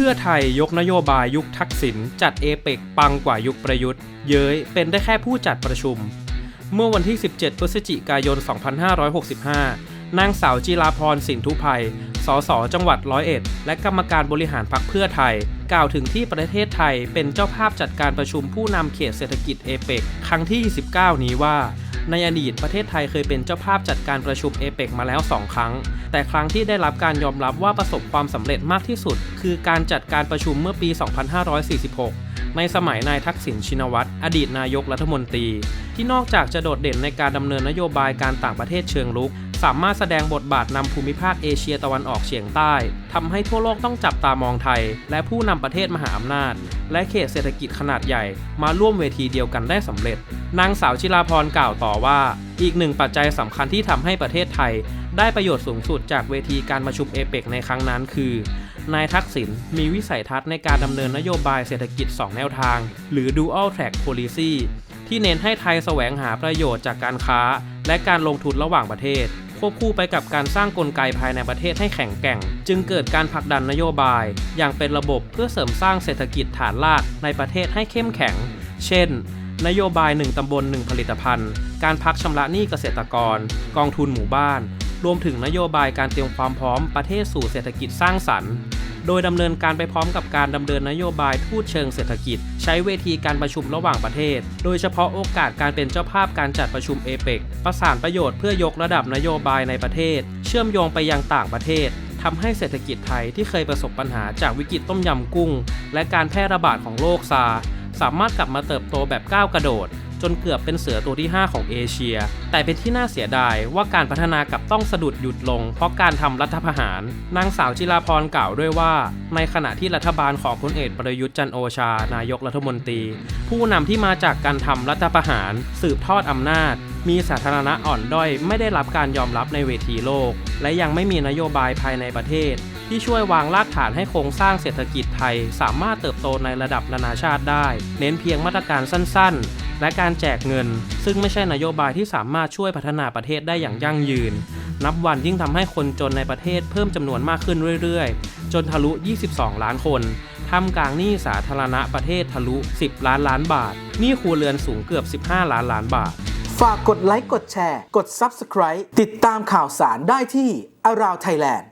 พื่อไทยยกนโยบายยุคทักษิณจัดเอเปกปังกว่ายุคประยุทธ์ เย้ยเป็นได้แค่ผู้จัดประชุม เมื่อวันที่ 17 พฤศจิกายน 2565 นางสาวจิราพรสินทุภัย สสจังหวัดร้อยเอ็ด และกรรมการบริหารพรรคเพื่อไทย กล่าวถึงที่ประเทศไทยเป็นเจ้าภาพจัดการประชุมผู้นำเขตเศรษฐกิจเอเปกครั้งที่ 29 นี้ว่า ในอดีตประเทศไทยเคยเป็นเจ้าภาพจัดการประชุมเอเปกมาแล้ว 2 ครั้ง แต่ครั้งที่ได้รับการยอมรับว่าประสบความสำเร็จมากที่สุด คือการจัดการประชุมเมื่อปี 2546 ในสมัยนายทักษิณชินวัตร อดีตนายกรัฐมนตรี ที่นอกจากจะโดดเด่นในการดำเนินนโยบายการต่างประเทศเชิงลุก สามารถแสดงบทบาทนำภูมิภาคเอเชียตะวันออกเฉียงใต้ทำให้ทั่วโลกต้องจับตามองไทย และผู้นำประเทศมหาอำนาจ และเขตเศรษฐกิจขนาดใหญ่ มาร่วมเวทีเดียวกันได้สำเร็จ นางสาวชิราพรกล่าวต่อว่า อีกหนึ่งปัจจัยสำคัญที่ทำให้ประเทศไทย ได้ประโยชน์สูงสุดจากเวทีการประชุมเอเปกในครั้งนั้นคือนายทักษิณมีวิสัยทัศน์ในการดำเนินนโยบายเศรษฐกิจ 2 แนวทาง หรือ dual track policy ที่เน้นให้ไทยแสวงหาประโยชน์จากการค้า และการลงทุนระหว่างประเทศ ควบคู่ไปกับการสร้างกลไกภายในประเทศให้แข็งแกร่ง จึงเกิดการผลักดันนโยบาย อย่างเป็นระบบเพื่อเสริมสร้างเศรษฐกิจฐานรากในประเทศให้เข้มแข็ง เช่น นโยบาย 1 ตำบล 1 ผลิตภัณฑ์ การพักชำระหนี้เกษตรกร กองทุนหมู่บ้าน รวมถึงนโยบายการเตรียมความพร้อมประเทศสู่เศรษฐกิจสร้างสรรค์ โดยดำเนินการไปพร้อมกับการดำเนินนโยบายทูตเชิงเศรษฐกิจ ใช้เวทีการประชุมระหว่างประเทศ โดยเฉพาะโอกาสการเป็นเจ้าภาพการจัดประชุมเอเปกประสานประโยชน์เพื่อยกระดับนโยบายในประเทศ เชื่อมโยงไปยังต่างประเทศทำให้เศรษฐกิจไทยที่เคยประสบปัญหาจากวิกฤตต้มยำกุ้ง และการแพร่ระบาดของโรคซาร์สามารถกลับมาเติบโตแบบก้าวกระโดด จนเกือบเป็นเสือตัวที่ 5 ของเอเชีย แต่เป็นที่น่าเสียดายว่าการพัฒนากลับต้องสะดุดหยุดลง เพราะการทำรัฐประหาร นางสาวจิราพรกล่าวด้วยว่า ในขณะที่รัฐบาลของพลเอกประยุทธ์จันโอชา นายกรัฐมนตรี ผู้นำที่มาจากการทำรัฐประหาร สืบทอดอำนาจ มีสาธารณะอ่อนด้อย ไม่ได้รับการยอมรับในเวทีโลก และยังไม่มีนโยบายภายในประเทศ ที่ช่วยวางรากฐานให้โครงสร้างเศรษฐกิจไทย สามารถเติบโตในระดับนานาชาติได้ เน้นเพียงมาตรการสั้นๆ และการแจกเงิน ซึ่งไม่ใช่นโยบายที่สามารถช่วยพัฒนาประเทศได้อย่างยั่งยืน นับวันยิ่งทำให้คนจนในประเทศเพิ่มจำนวนมากขึ้นเรื่อยๆ จนทะลุ 22 ล้านคนท่ามกลางหนี้สาธารณะประเทศทะลุ 10 ล้านล้านบาทหนี้ครัวเรือนสูงเกือบ 15 ล้านล้านบาทฝากกดไลค์ กดแชร์ กด Subscribe ติดตามข่าวสารได้ที่ Around Thailand